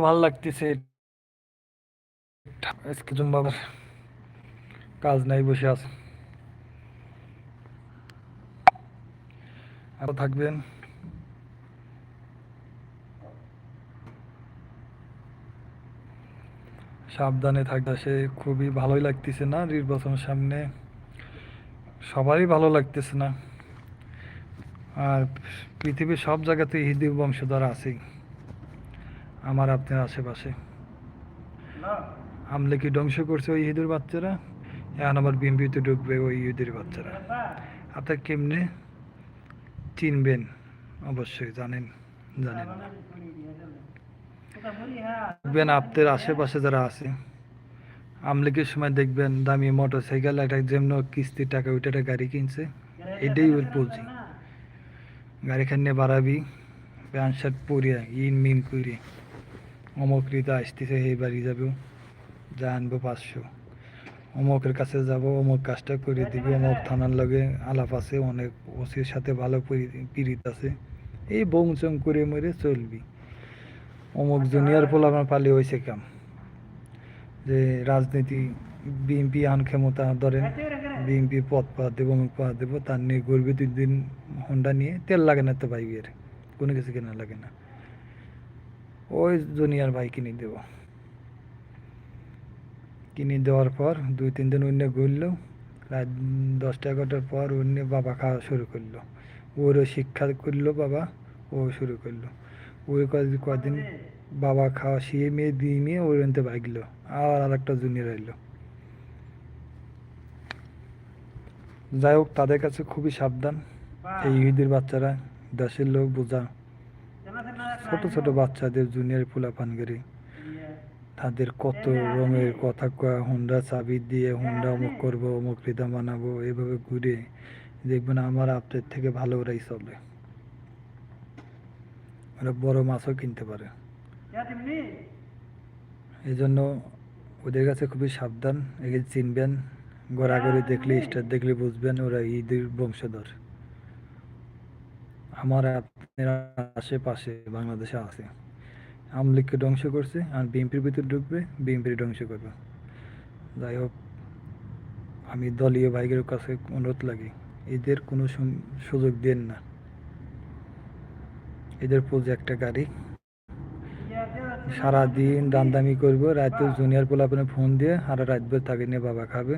ভালো লাগতেছে। আজকে কাজ নাই, বসে আছে। আরও থাকবেন। সাবধানে থাকতে সে খুবই ভালোই লাগতেছে না নির্বাচনের সামনে? সবারই ভালো লাগতেছে না। আর পৃথিবীর সব জায়গাতে হিন্দু বংশধর আছেই। আমার আপনার আশেপাশে। আমলে কি ধ্বংস করছে ওই ইহুদের বাচ্চারা? এখন আবার বিম্বিতে ঢুকবে ওই ইহুদের বাচ্চারা। আপনার কেমনে চিনবেন? অবশ্যই জানেন জানেন। না দেখবেন আপনার আশেপাশে যারা আছে আমলিকের সময় দেখবেন দামি মোটর সাইকেল একটা যেমন কিস্তির টাকা ওইটা একটা গাড়ি কিনছে। এটাই ওর পুঁজি। গাড়িখান নিয়ে বাড়াবি প্যান্ট শার্ট পরিয়া ইন মিন করে অমুক রীতা আসতেছে এই বাড়ি যাব যা আনব পাঁচশো। অমুকের কাছে যাব, অমুক কাজটা করে দিবি। অমুক থানার লগে আলাপ আছে, অনেক ওসির সাথে ভালো পীড়িত আছে। এই বংচং করে মরে চলবি। অমুক জুনিয়র পোলা আমার পালি হয়েছে কাম। যে রাজনীতি বিএনপি আন ক্ষমতা ধরেন বিএনপি পথ পাওয়া দেবো, অমুক পাওয়া দেবো তার নিয়ে দুই দিন হন্ডা নিয়ে। তেল লাগে না তো বাইকের কোনো কিছু কেনা লাগে না। ওই জুনিয়র ভাই কিনে দেব। কিনে দেওয়ার পর দুই, তিন দিন অন্য ঘুরলো। রাত দশটা এগারোটার পর অন্য বাবা খাওয়া শুরু করল। ওরও শিক্ষা করল বাবা, ও শুরু করল। ওই কদিন বাবা খাওয়া শিয়ে মেয়ে দিয়ে মেয়ে ওই আনতে ভাগলো। আর আর একটা জুনিয়র এলো। যাই হোক, তাদের কাছে খুবই সাবধান। এই ঈদের বাচ্চারা দেশের লোক বোঝা ছোট ছোট বাচ্চাদের জুনিয়র পোলা পানগিরি তাদের কত রঙের কথা কয়া হুন্ডা চাবি দিয়ে হুন্ডা অমুক করব অমুক রিদা বানাবো এভাবে ঘুরে দেখবেন আমার আপনার থেকে ভালো ওরাই চলে। ওরা বড় মাছও কিনতে পারে। এই জন্য ওদের কাছে খুবই সাবধান একে চিনবেন গড়াগড়ি দেখলে স্টার দেখলে বুঝবেন ওরা ঈদের বংশধর। আমার আপনার আশেপাশে বাংলাদেশে আছে। আমলিগকে ধ্বংস করছে আর বিএনপির ভিতর ঢুকবে, বিএনপির ধ্বংস করবে। যাই হোক, আমি দলীয় ভাইদের কাছে অনুরোধ লাগি, এদের কোনো সুযোগ দেন না। এদের পুজো একটা গাড়ি। সারাদিন দামদামি করব রাতে জুনিয়র পোলাপনে ফোন দিয়ে আর রাত ভর তাকে নিয়ে বাবা খাবে।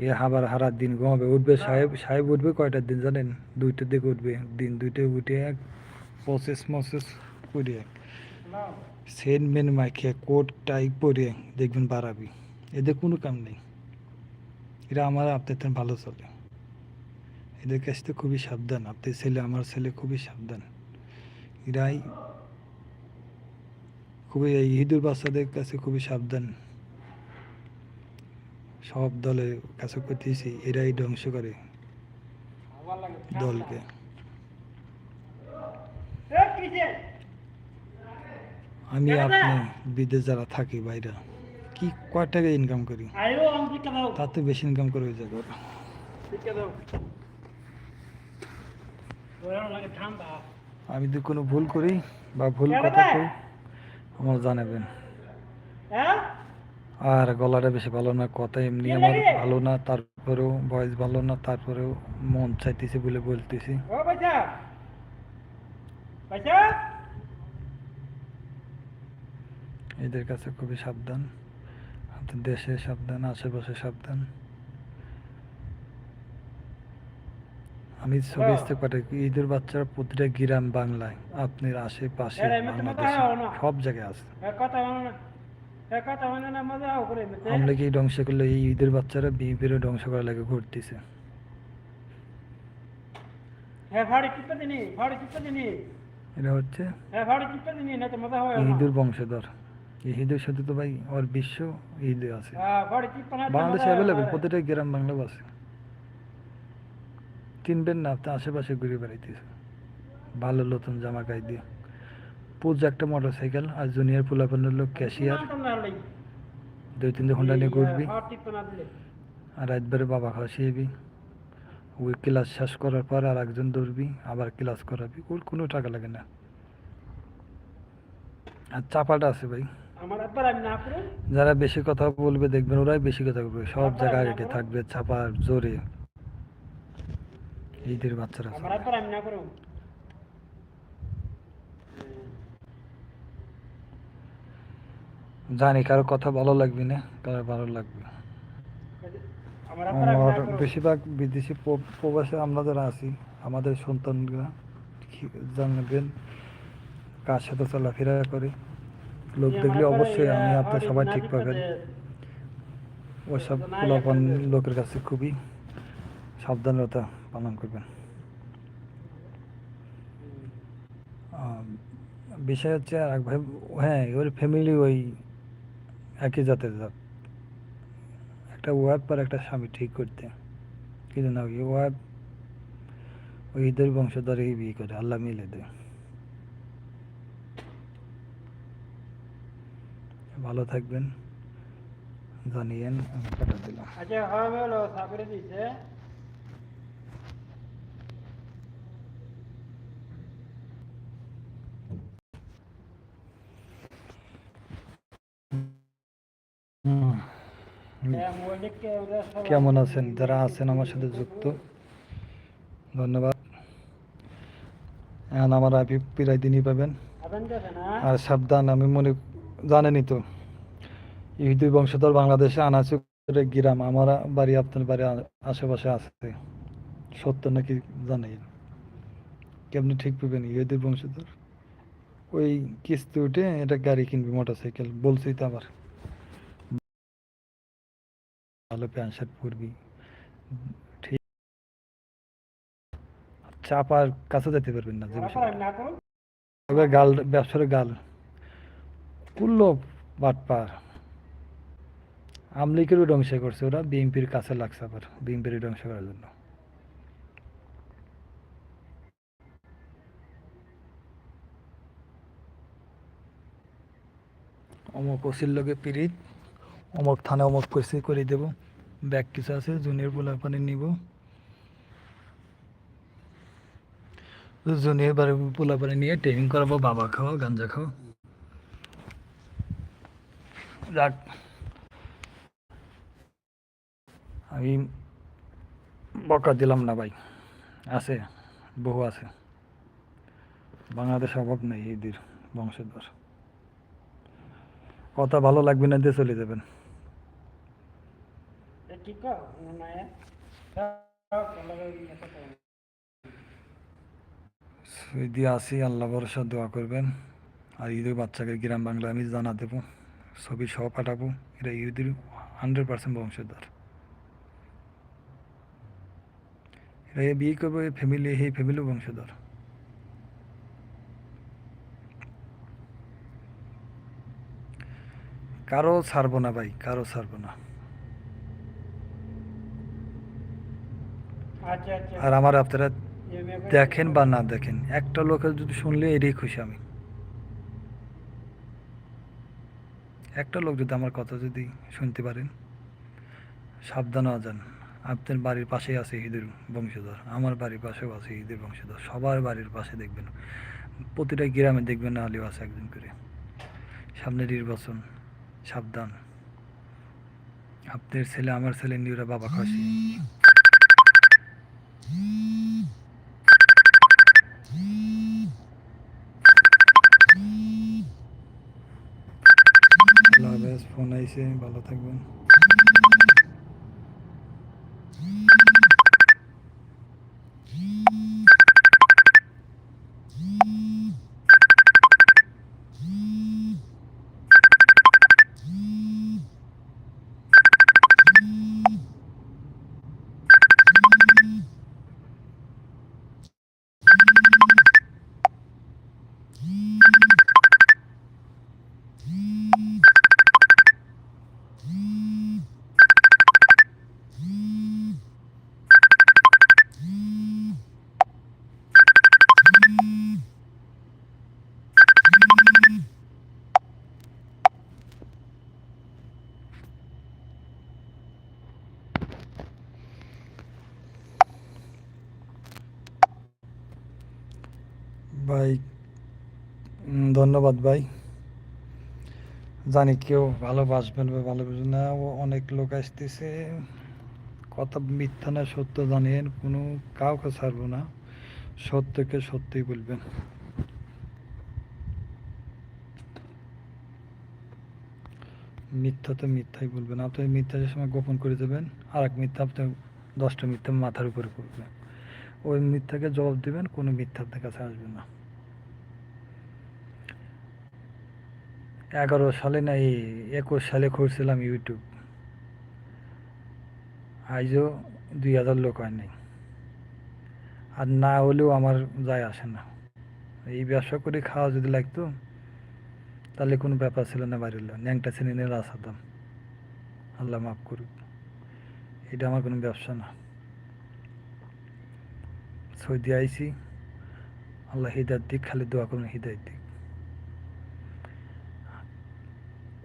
এ আবার হারা দিন ঘুমাবে উঠবে সাহেব সাহেব উঠবে কয়টার দিন জানেন? দুইটার দিকে উঠবে। দিন দুইটায় উঠে এক প্রসেস মসেস করে সেন মেন মাইকে কোট, টাই পরে দেখবেন বাড়াবি। এদের কোনো কাম নেই। এরা আমার আপনার থেকে ভালো চলে। এদের কাছ থেকে খুবই সাবধান। আপনার ছেলে, আমার ছেলে খুবই সাবধান। এরাই খুবই, এই হিঁদুর বাচ্চাদের কাছে খুবই সাবধান। সব দলের কাছে করতেছি এরাই ধ্বংস করে দলকে। আমি আপনি বিদেশ যারা থাকি বাইরে কি কয় টাকা ইনকাম করি? তার তো বেশি ইনকাম করে জায়গায় ওরা। আমি যদি কোনো ভুল করি বা ভুল কথা কই আমার জানাবেন। আর গলাটা বেশি ভালো না কথা এমনি আমার ভালো না তারপরেও ভয়েস ভালো না তারপরেও মন চাইতেছে বলে বলতেছি। এদের কাছে খুবই সাবধান আপনার দেশে সাবধান আশেপাশে সাবধান। আমি ছবি আসতে পারি ঈদের বাচ্চারা প্রতিটা গ্রাম বাংলায় আপনার আশেপাশে সব জায়গায় আছে। আমরা কি ধ্বংস করলে এই ঈদের বাচ্চারা ধ্বংস করার লাগে ঘুরতেছে? হচ্ছে বংশধর। সাথে তো ভাই বিশ্ব আছে। বাংলাদেশে অ্যাভেলেবেল প্রতিটা গ্রাম বাংলা আছে। কিনবেন না আপনি আশেপাশে ঘুরে বেড়াইতেছে। ভালো নতুন জামা গায়ে দিয়ে। পুজো একটা মোটর সাইকেল আর জুনিয়র পোলাপানের লোক ক্যাশিয়ার। দুই তিনটে ঘণ্টা নিয়ে ঘুরবি। আর রাতবারে বাবা খাওয়া শিখবি ওই ক্লাস শেষ করার পর আর একজন দৌড়বি আবার ক্লাস করাবি। ওর কোনো টাকা লাগে না। আর চাপাটা আছে ভাই। যারা বেশি কথা বলবে দেখবেন ওরাই বেশি কথা বলবে। সব জায়গায় আগে থাকবে চাপার জোরে। ঈদের বাচ্চারা সব। আমার আব্বার আমি না করুন জানি কারও কথা ভালো লাগবে না, কারও ভালো লাগবে। আমার বেশিরভাগ বিদেশি প্রবাসে আমরা যারা আছি, আমাদের সন্তানরা জানবেন, কার সাথে চলাফেরা করে। লোক দেখলে অবশ্যই আমি আপনার সবাই ঠিক পাবেন। ওইসব পোলাপান লোকের কাছে খুবই সাবধানতা পালন করবেন। বিষয় হচ্ছে আর ভাই হ্যাঁ ওর ফ্যামিলি ওই একই জাতের জাত। একটা ওয়াদ পর একটা স্বামী ঠিক করতে। কিন্তু না ওই ওয়াদ, ওই ঈদের বংশধরেই বিয়ে করে, আল্লাহ মিলে দেয়। ভালো থাকবেন, জানিয়েন, আমি পাঠা দিলাম। আচ্ছা হ্যাঁ হ্যালো হলো সাবরে দিছে হুম। হ্যাঁ মোবাইল দেখে ওরা সব কেমন আছেন? যারা আছেন আমার সাথে যুক্ত, ধন্যবাদ। এখন আমার আইপি প্রায় দিনই পাবেন। আর সাবধান, আমি মনে, জানেনই তো, ইহুদি বংশধর বাংলাদেশে আনাচে গ্রাম, আমার বাড়ি আপনার বাড়ি আশেপাশে আছে। সত্য নাকি জানেন? কেমনি ঠিক পাবেন ইহুদি বংশধর? ওই কিস্তি উঠে এটা গাড়ি কিনবি মোটর সাইকেল বলছি তো আবার। ভালো প্যান্ট শার্ট পরবি। ঠিক চাপার কাছে যেতে পারবেন না যে বিষয়টা। গাল ব্যবসার গাল। কুল্লো বাটপার। আমলিকেরও ধ্বংস করছে ওরা বিএনপির কাছে লাগছে আবার বিএনপির ধ্বংস করার জন্য। অমুক ওসির লগে পিরিত অমুক থানা অমুক পরিস্থিতি করে দেব। ব্যাগ কিছু আছে, জুনিয়র পোলা পানি নিব। জুনিয়র বাড়ি পোলা পানি নিয়ে ট্রেনিং করাবো, বাবা খাওয়া গাঞ্জা খাওয়া যাক। আমি বকা দিলাম না ভাই। আছে, বহু আছে। বাংলাদেশ অভাব নেই এদের বংশধর। কথা ভালো লাগবে না দিয়ে চলে যাবেন। লাগে কথা কয়। যদি আসি, আল্লাহ ভরসা, দোয়া করবেন। আর ঈদের বাচ্চাকে গ্রাম বাংলা আমি জানা দেবো, ছবি সহ পাঠাবো। এটা ঈদের হান্ড্রেড পার্সেন্ট বংশধর। এরা বিয়ে করব ফ্যামিলি এই ফ্যামিলি বংশধর। কারও ছাড়বো না ভাই, কারও ছাড়বো না আচ্ছা আচ্ছা আর আমার আপনারা দেখেন বা না দেখেন একটা লোকের যদি শুনলে এটাই খুশি আমি। একটা লোক যদি আমার কথা যদি শুনতে পারেন সাবধান যান। আপনার বাড়ির পাশেই আছে ঈদের বংশধর আমার বাড়ির পাশেও আছে ঈদের বংশধর সবার বাড়ির পাশে দেখবেন। প্রতিটা গ্রামে দেখবেন না হলেও আছে একজন করে। সামনে নির্বাচন সাবধান। আপনার ছেলে আমার ছেলে নিয়ে বাবা খাসি হাফেজ ফোন আইসে ভালো থাকবেন। ধন্যবাদ ভাই। জানি কেউ ভালোবাসবেন বা ভালোবাসবেন না, ও অনেক লোক আসতেছে। কথা মিথ্যা না, সত্য জানেন, কোনো কাউকে ছাড়বো না। সত্যকে সত্যই বলবেন। মিথ্যা তো মিথ্যাই বলবেন। আপনি মিথ্যা সময় গোপন করে দেবেন আর এক মিথ্যা আপনি দশটা মিথ্যা মাথার উপরে করবেন ওই মিথ্যাকে জবাব দেবেন, কোনো মিথ্যা আপনার কাছে আসবে না। এগারো সালে না এই একুশ সালে খুঁজছিলাম ইউটিউব আজও দুই হাজার লোক হয় নাই আর না হলেও আমার যায় আসে না। এই ব্যবসা করে খাওয়া যদি লাগতো, তাহলে কোনো ব্যাপার ছিল না বাড়ির ন্যাংটা চিনি নিয়ে আসাতাম আল্লাহ মাফ করুক। এটা আমার কোনো ব্যবসা না। সৌদি আইসি আল্লাহ হৃদায়ত দিক, খালি দোয়া করুন হৃদায়ত দিক।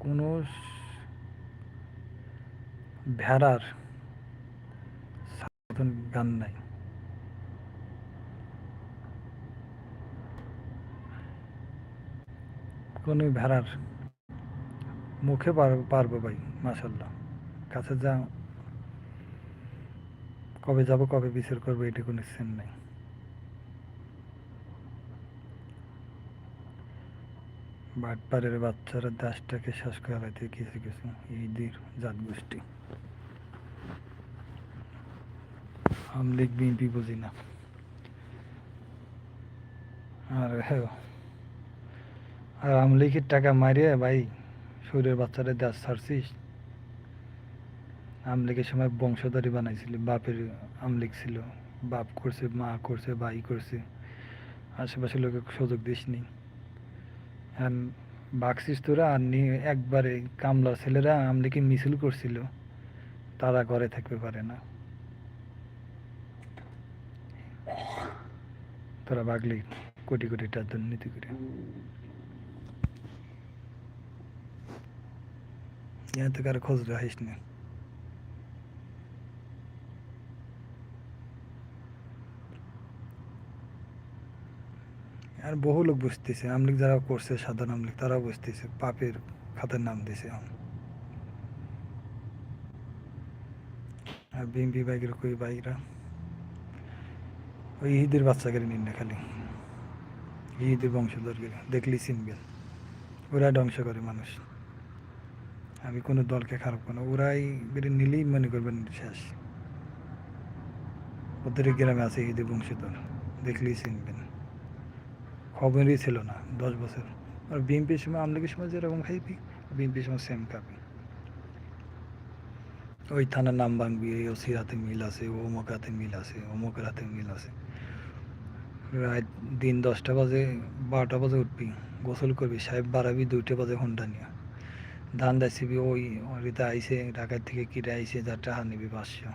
কোনো ভেড়ার মতন গান নাই। কোনো ভেড়ার মুখে পার- পারব ভাই মাসাল্লাহ কাছে যা কবে যাব, কবে বিচার করব এটা কোনো সেন নাই। বাটপাড়ের বাচ্চারা দাসটাকে শ্বাস করাইতে কিছু কিছু ঈদের জাত গোষ্ঠী আমলিগ বিএনপি বুঝি না। আর হ্যাঁ আর আমলিগের টাকা মারিয়ে ভাই শরীরের বাচ্চারা দাস ছাড়ছিস? আমলিগের সময় বংশধারী বানাইছিলি, বাপের আমলিগ ছিল। বাপ করছে, মা করছে, ভাই করছে। আশেপাশে লোকে সুযোগ দিস নি আর বাকসিস তোরা আর নিয়ে একবারে কামলার ছেলেরা আমলিকে মিছিল করছিল তারা ঘরে থাকতে পারে না তোরা বাগলি কোটি কোটি টাকা দুর্নীতি করে यहाँ तो कर खोज रहा है इसने আর বহু লোক বুঝতেছে আমলিক যারা করছে, সাধারণ আমলিক তারাও বুঝতেছে, পাপের খাতার নাম দিছে আর বিএমপি বাইকের কই বাইকরা? ওই ঈদের বাচ্চাকে নিন না খালি। ঈদের বংশধর গেলে দেখলি চিনবেন। ওরা ধ্বংস করে মানুষ। আমি কোনো দলকে খারাপ করো ওরাই বেরে নিলেই মনে করবেন শেষ। ওদের গ্রামে আছে ঈদে বংশধর, দেখলেই চিনবেন। খবরই ছিল না, দশ বছর। আর বিএনপির সময়, আমলিগের সময় যেরকম খাইবি বিএনপির সময় সেম খাবি ওই থানার নাম ভাঙবি, এই ওসির হাতে মিল আছে অমুক হাতে মিল আছে, অমুকের হাতে মিল আছে। রাত দিন দশটা বাজে, বারোটা বাজে উঠবি, গোসল করবি, সাহেব বাড়াবি, দুইটা বাজে ঘণ্টা নিয়ে। ধান দাইছিবি, ওই রিতা আইসে ঢাকার থেকে কিনে আইসে যা টাকা নিবি পাঁচশো।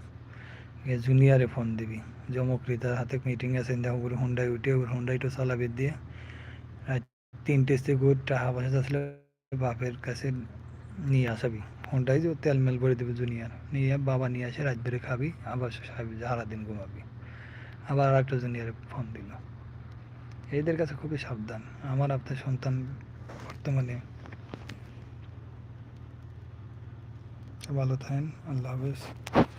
এ জুনিয়রে ফোন দিবি জমক রিতার হাতে মিটিং আছে, দেখো, ওর হুন্ডাই উঠে, ওর হুন্ডাইটা চালাবি দিয়ে। তিনটে থেকে গুড় টাকা পয়সা আসলে বাপের কাছে নিয়ে আসাবি ফোনটাই যে তেল মেল ভরে দেবে জুনিয়র নিয়ে বাবা নিয়ে আসে, রাত ধরে খাবি, আবার সারাবি সারাদিন ঘুমাবি। আবার আর একটা জুনিয়রে ফোন দিল। এদের কাছে খুবই সাবধান। আমার, আপনার সন্তান বর্তমানে ভালো থাকেন। আল্লাহ হাফেজ।